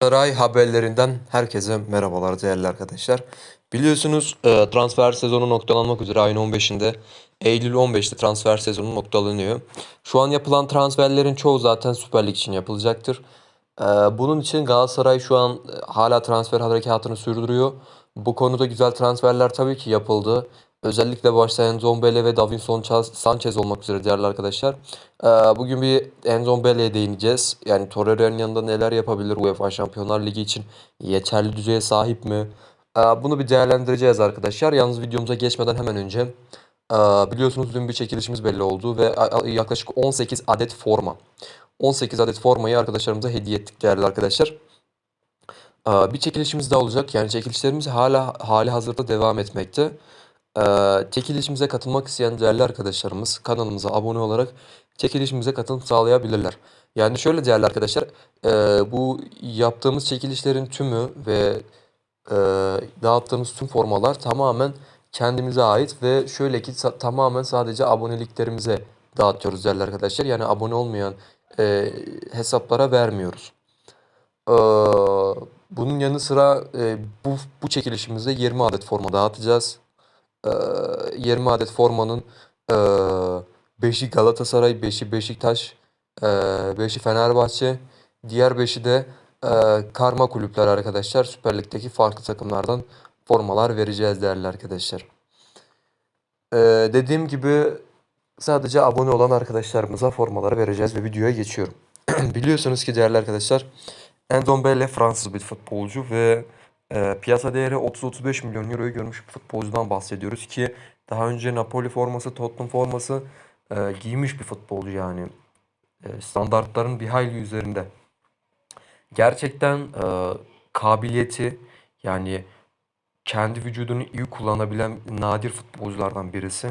Galatasaray haberlerinden herkese merhabalar değerli arkadaşlar. Biliyorsunuz e, transfer sezonu noktalanmak üzere ayın 15'inde Eylül 15'te transfer sezonu noktalanıyor. Şu an yapılan transferlerin çoğu zaten Süper Lig için yapılacaktır. E, bunun için Galatasaray şu an e, hala transfer harekatını sürdürüyor. Bu konuda güzel transferler tabii ki yapıldı. Özellikle başta Enzombele ve Davinson Sanchez olmak üzere değerli arkadaşlar. Ee, Bugün bir Enzombele'ye değineceğiz. Yani Torreira'nın yanında neler yapabilir UEFA Şampiyonlar Ligi için yeterli düzeye sahip mi? Ee, Bunu bir değerlendireceğiz arkadaşlar. Yalnız videomuza geçmeden hemen önce e, biliyorsunuz dün bir çekilişimiz belli oldu ve yaklaşık 18 adet forma. 18 adet formayı arkadaşlarımıza hediye ettik değerli arkadaşlar. Ee, Bir çekilişimiz daha olacak. Yani çekilişlerimiz hala hali hazırda devam etmekte. Ee, çekilişimize katılmak isteyen değerli arkadaşlarımız kanalımıza abone olarak çekilişimize katılım sağlayabilirler. Yani şöyle değerli arkadaşlar, e, bu yaptığımız çekilişlerin tümü ve e, dağıttığımız tüm formalar tamamen kendimize ait ve şöyle ki tamamen sadece aboneliklerimize dağıtıyoruz değerli arkadaşlar. Yani abone olmayan e, hesaplara vermiyoruz. Ee, bunun yanı sıra e, bu, bu çekilişimizde 20 adet forma dağıtacağız. Ee, 20 adet formanın e, 5'i Galatasaray, 5'i Beşiktaş, e, 5'i Fenerbahçe, diğer 5'i de karma kulüpler arkadaşlar. Süper Lig'deki farklı takımlardan formalar vereceğiz değerli arkadaşlar. Dediğim gibi sadece abone olan arkadaşlarımıza formaları vereceğiz ve videoya geçiyorum. Biliyorsunuz ki değerli arkadaşlar Ndombele Fransız bir futbolcu ve e, piyasa değeri 30-35 milyon euroyu görmüş bir futbolcudan bahsediyoruz ki daha önce Napoli forması, Tottenham forması e, giymiş bir futbolcu yani. E, standartların bir hayli üzerinde. Gerçekten e, kabiliyeti yani kendi vücudunu iyi kullanabilen nadir futbolculardan birisi.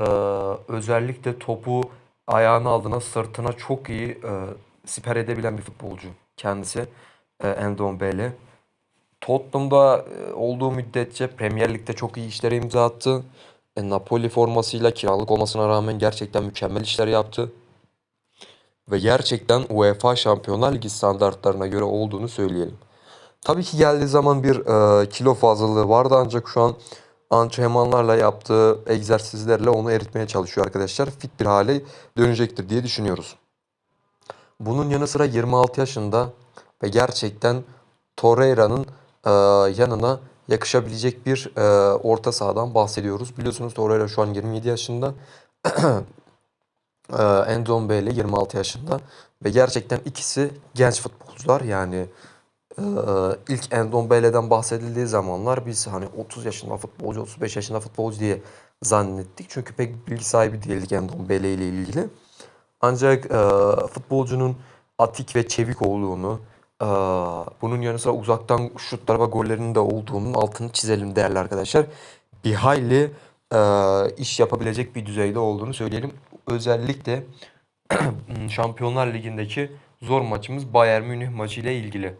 Ee, özellikle topu ayağına aldığına, sırtına çok iyi e, siper edebilen bir futbolcu kendisi. E, Ndombele. Tottenham'da e, olduğu müddetçe Premier Lig'de çok iyi işlere imza attı. E, Napoli formasıyla kiralık olmasına rağmen gerçekten mükemmel işler yaptı. Ve gerçekten UEFA Şampiyonlar Ligi standartlarına göre olduğunu söyleyelim. Tabii ki geldiği zaman bir e, kilo fazlalığı vardı ancak şu an antrenmanlarla yaptığı egzersizlerle onu eritmeye çalışıyor arkadaşlar. Fit bir hale dönecektir diye düşünüyoruz. Bunun yanı sıra 26 yaşında ve gerçekten Torreira'nın e, yanına yakışabilecek bir e, orta sahadan bahsediyoruz. Biliyorsunuz Torreira şu an 27 yaşında. e, Ndombele 26 yaşında ve gerçekten ikisi genç futbolcular yani ee, ilk Endombele'den bahsedildiği zamanlar biz hani 30 yaşında futbolcu, 35 yaşında futbolcu diye zannettik. Çünkü pek bilgi sahibi değildik Endombele ile ilgili. Ancak e, futbolcunun atik ve çevik olduğunu, e, bunun yanı sıra uzaktan şutlar ve gollerinin de olduğunun altını çizelim değerli arkadaşlar. Bir hayli e, iş yapabilecek bir düzeyde olduğunu söyleyelim. Özellikle Şampiyonlar Ligi'ndeki zor maçımız Bayern Münih maçı ile ilgili.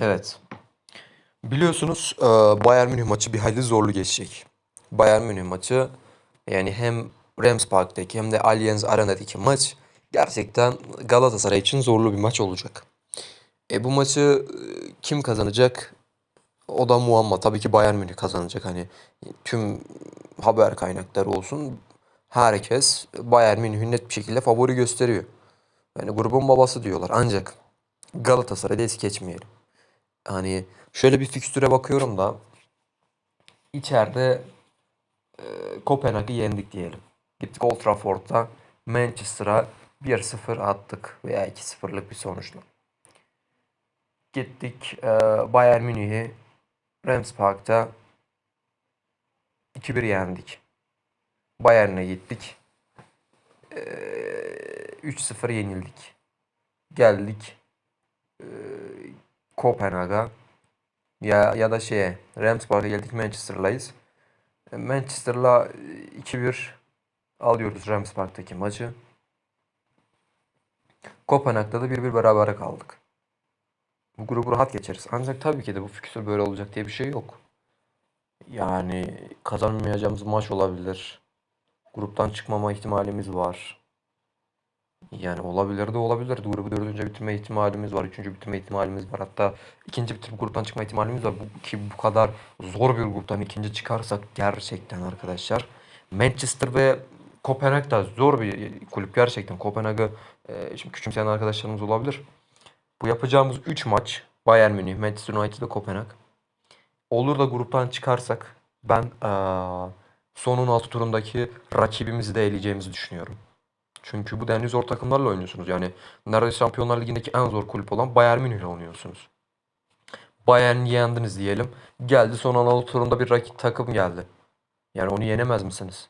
Evet. Biliyorsunuz e, Bayern Münih maçı bir hayli zorlu geçecek. Bayern Münih maçı yani hem Rams Park'taki hem de Allianz Arena'daki maç gerçekten Galatasaray için zorlu bir maç olacak. E, bu maçı e, kim kazanacak? O da muamma. Tabii ki Bayern Münih kazanacak. Hani tüm haber kaynakları olsun. Herkes Bayern Münih'i net bir şekilde favori gösteriyor. Yani grubun babası diyorlar. Ancak Galatasaray'da es geçmeyelim. Hani şöyle bir fikstüre bakıyorum da içeride e, Kopenhag'ı yendik diyelim. Gittik Old Trafford'da Manchester'a 1-0 attık veya 2-0'lık bir sonuçla. Gittik e, Bayern Münih'i Rams Park'ta 2-1 yendik. Bayern'e gittik. E, 3-0 yenildik. Geldik e, Kopenhag'a ya ya da şeye Rams Park'a geldik Manchester'layız. E, Manchester'la e, 2-1 alıyoruz Rams Park'taki maçı. Kopenhag'da da 1-1 berabere kaldık. Bu grubu rahat geçeriz. Ancak tabii ki de bu fikstür böyle olacak diye bir şey yok. Yani kazanmayacağımız maç olabilir. Gruptan çıkmama ihtimalimiz var. Yani olabilir de olabilir. Grubu dördüncü bitirme ihtimalimiz var. Üçüncü bitirme ihtimalimiz var. Hatta ikinci bitirip gruptan çıkma ihtimalimiz var. Bu, ki bu kadar zor bir gruptan ikinci çıkarsak gerçekten arkadaşlar. Manchester ve Kopenhag da zor bir kulüp gerçekten. Kopenhag'ı e, şimdi küçümseyen arkadaşlarımız olabilir. Bu yapacağımız 3 maç Bayern Münih, Manchester United ve Kopenhag. Olur da gruptan çıkarsak ben eee son 16 turundaki rakibimizi de eleyeceğimizi düşünüyorum. Çünkü bu denli zor takımlarla oynuyorsunuz. Yani neredeyse Şampiyonlar Ligi'ndeki en zor kulüp olan Bayern Münih ile oynuyorsunuz. Bayern'i yendiniz diyelim. Geldi son 16 turunda bir rakip takım geldi. Yani onu yenemez misiniz?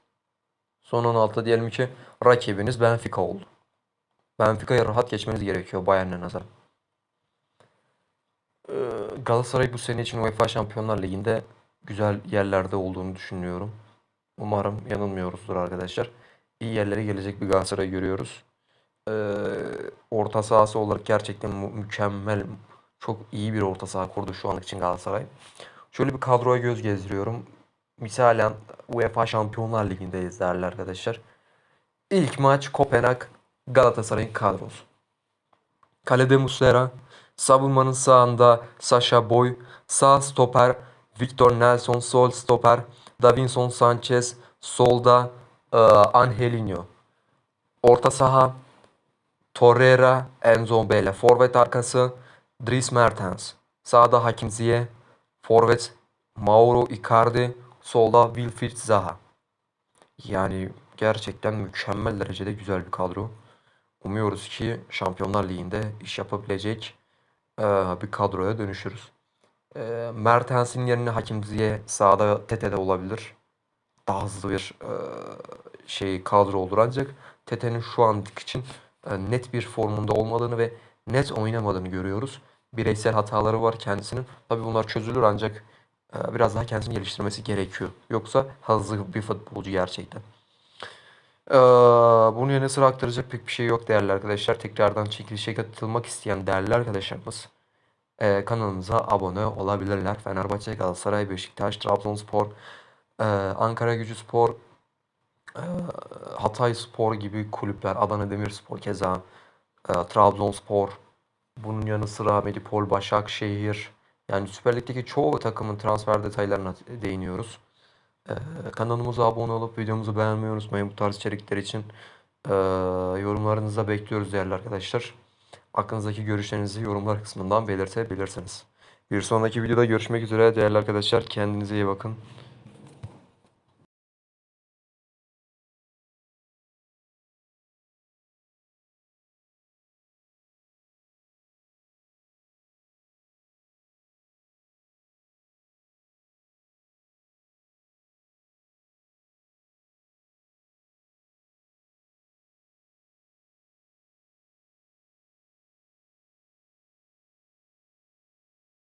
Son 16'da diyelim ki rakibiniz Benfica oldu. Benfica'ya rahat geçmeniz gerekiyor Bayern'e nazaran. Ee, Galatasaray bu sene için UEFA Şampiyonlar Ligi'nde güzel yerlerde olduğunu düşünüyorum. Umarım yanılmıyoruzdur arkadaşlar. İyi yerlere gelecek bir Galatasaray görüyoruz. Ee, orta sahası olarak gerçekten mükemmel, çok iyi bir orta saha kurdu şu an için Galatasaray. Şöyle bir kadroya göz gezdiriyorum. Misalen UEFA Şampiyonlar Ligi'ndeyiz değerli arkadaşlar. İlk maç Kopenhag Galatasaray'ın kadrosu. Kalede Muslera, savunmanın sağında Sasha Boy, sağ stoper Victor Nelson, sol stoper Davinson Sanchez, solda e, Angelinho. Orta saha Torreira, Enzo Bele. Forvet arkası Dries Mertens. Sağda Hakim Ziyech. Forvet Mauro Icardi. Solda Wilfried Zaha. Yani gerçekten mükemmel derecede güzel bir kadro. Umuyoruz ki Şampiyonlar Ligi'nde iş yapabilecek e, bir kadroya dönüşürüz. E, Mertens'in yerine Hakim Ziyech sağda Tete'de olabilir. Daha hızlı bir e, şey kadro olur ancak Tete'nin şu anlık için e, net bir formunda olmadığını ve net oynamadığını görüyoruz. Bireysel hataları var kendisinin. Tabii bunlar çözülür ancak biraz daha kendisini geliştirmesi gerekiyor. Yoksa hızlı bir futbolcu gerçekten. Ee, bunun yanı sıra aktaracak pek bir şey yok değerli arkadaşlar. Tekrardan çekilişe katılmak isteyen değerli arkadaşlarımız e, kanalımıza abone olabilirler. Fenerbahçe, Galatasaray, Beşiktaş, Trabzonspor, e, Ankara Gücüspor, e, Hatay Spor gibi kulüpler, Adana Demirspor keza, Trabzonspor, bunun yanı sıra Medipol, Başakşehir, yani Süper Lig'deki çoğu takımın transfer detaylarına değiniyoruz. Ee, kanalımıza abone olup videomuzu beğenmeyi unutmayın bu tarz içerikler için. Ee, yorumlarınızı da bekliyoruz değerli arkadaşlar. Aklınızdaki görüşlerinizi yorumlar kısmından belirtebilirsiniz. Bir sonraki videoda görüşmek üzere değerli arkadaşlar. Kendinize iyi bakın.